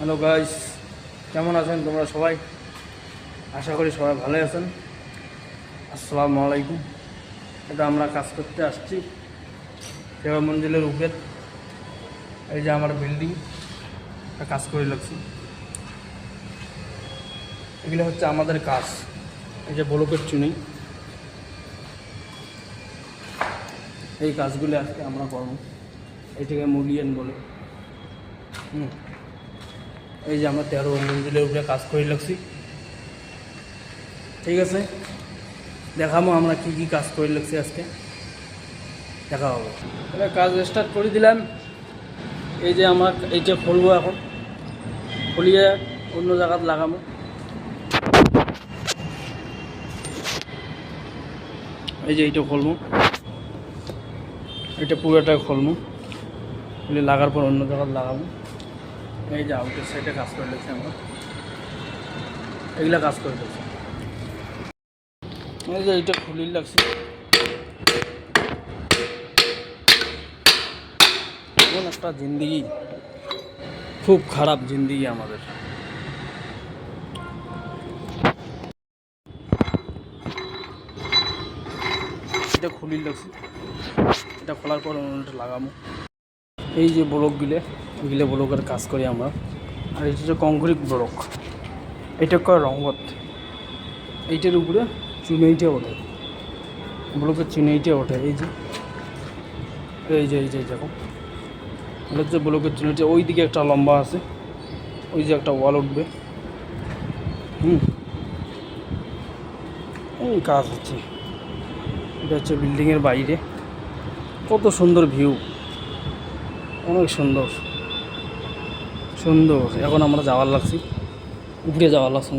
Hello guys কেমন আছেন তোমরা সবাই? আশা করি সবাই ভালো আছেন। আসসালামু আলাইকুম। এটা আমরা কাজ করতে আসছি। সেবা মঞ্জিলের উপরে। এই যে আমার বিল্ডিং একটা কাজ করে লাগছি এগুলো হচ্ছে আমাদের কাজ। এই যে ব্লকের চুনি। এই কাজগুলো আজকে আমরা করব। এটাকে মুলিয়ান বলে। হুম। এই যে আমরা তেরো মঞ্জিলের উপরে কাজ করে লাগছি। ঠিক আছে? দেখাবো আমরা কি কি কাজ করে লাগছি আজকে। দেখা হবে কাজ স্টার্ট করে দিলাম। এই যে আমরা এইটা খুলবো এখন। খুলিয়ে অন্য জায়গাত লাগাবো এই যে এইটা খুলবো। এটা পুরোটা খুলবো। খুলে লাগার পর অন্য জায়গায় লাগাবো। এই যে আউটের সাইডে কাজ করে লেছি আমরা। এগুলা কাজ করে লেছি এই যে এইটা খুলি লাগছে। এমন একটা জিন্দিগি, খুব খারাপ জিন্দিগি আমাদের। এটা খুলি লাগছে। এটা খোলার পর লাগাবো। এই যে ব্লকগুলো ওইগুলো ব্লকের কাজ করি আমরা। আর এটা হচ্ছে কংক্রিট ব্লক। এটা কয় রঙত এইটার উপরে চুনাইটা ওঠে। ব্লকের চুনাইটা ওঠে। এই যে এই যে এই যে দেখো। এটা হচ্ছে ব্লকের চুনাইটা। ওই দিকে একটা লম্বা আছে। ওই যে একটা ওয়াল উঠবে। হুম। এই কাজ হচ্ছে। এটা হচ্ছে বিল্ডিংয়ের বাইরে। কত সুন্দর ভিউ। অনেক সুন্দর। সুন্দর। এখন আমরা যাওয়ার লাগছি। উপরে যাওয়ার লাগছে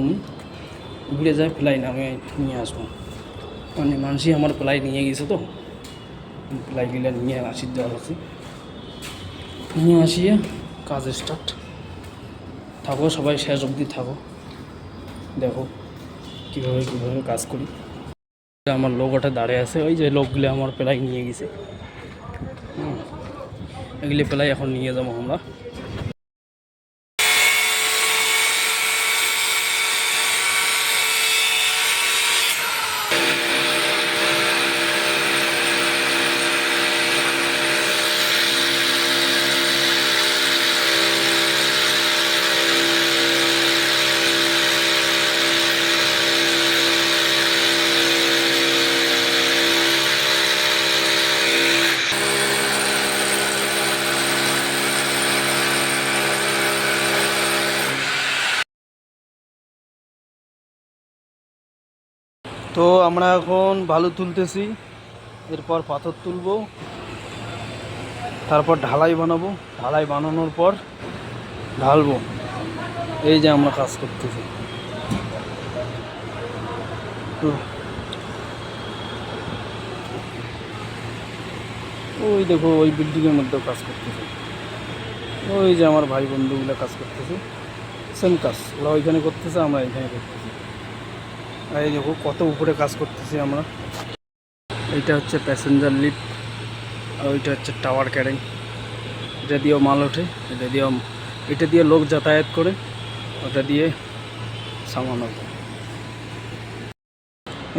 উপরে যাই প্লাই নামে নিয়ে আসব। মানে মানুষই আমার প্লাই নিয়ে গেছে তো। প্লাইগুলো নিয়ে আসি যাওয়া লাগছে। নিয়ে আসিয়ে কাজ স্টার্ট থাকো, সবাই শেষ অবধি থাকো। দেখো, কীভাবে কীভাবে কাজ করি। আমার লোক ওটা দাঁড়িয়ে আছে, ওই যে লোকগুলো আমার প্লাই নিয়ে গেছে। এগুলি প্লাই এখন নিয়ে যাব আমরা। তো আমরা এখন বালু তুলতেছি, এরপর পাথর তুলবো, তারপর ঢালাই বানাবো। ঢালাই বানানোর পর ঢালবো। এই যে আমরা কাজ করতেছি। ওই দেখো, ওই বিল্ডিংয়ের মধ্যেও কাজ করতেছে। ওই যে আমার ভাই বন্ধুগুলো কাজ করতেছে। সেম কাজ। ওরা ওইখানে করতেছে, আমরা এখানে করতেছি। এই দেখো, কত উপরে কাজ করতেছি আমরা। এইটা হচ্ছে প্যাসেঞ্জার লিফট আর ওইটা হচ্ছে টাওয়ার ক্যারিং এটা দিয়েও মাল ওঠে, এটা দিয়েও, এটা দিয়ে লোক যাতায়াত করে, ওটা দিয়ে সামান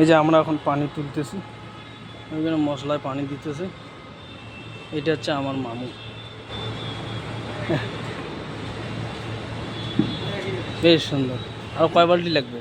এই যে আমরা এখন পানি তুলতেছি, ওইখানে মশলায় পানি দিতেছে। এটা হচ্ছে আমার মামু। বেশ সুন্দর। আর কয় বাল্টি লাগবে?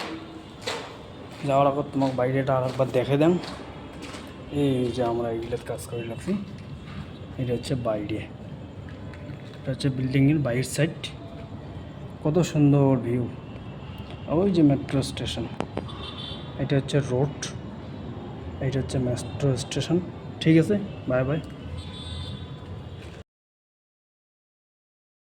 যাওয়ার আগত তোমাকে বাইরেটা আর একবার দেখে দেন। এই যে আমরা এইগুলোর কাজ করে রাখছি। এটা হচ্ছে বাইরে। এটা হচ্ছে বিল্ডিংয়ের বাইরের সাইড কত সুন্দর ভিউ ওই যে মেট্রো স্টেশন এটা হচ্ছে রোড এটা হচ্ছে মেট্রো স্টেশন ঠিক আছে? Bye bye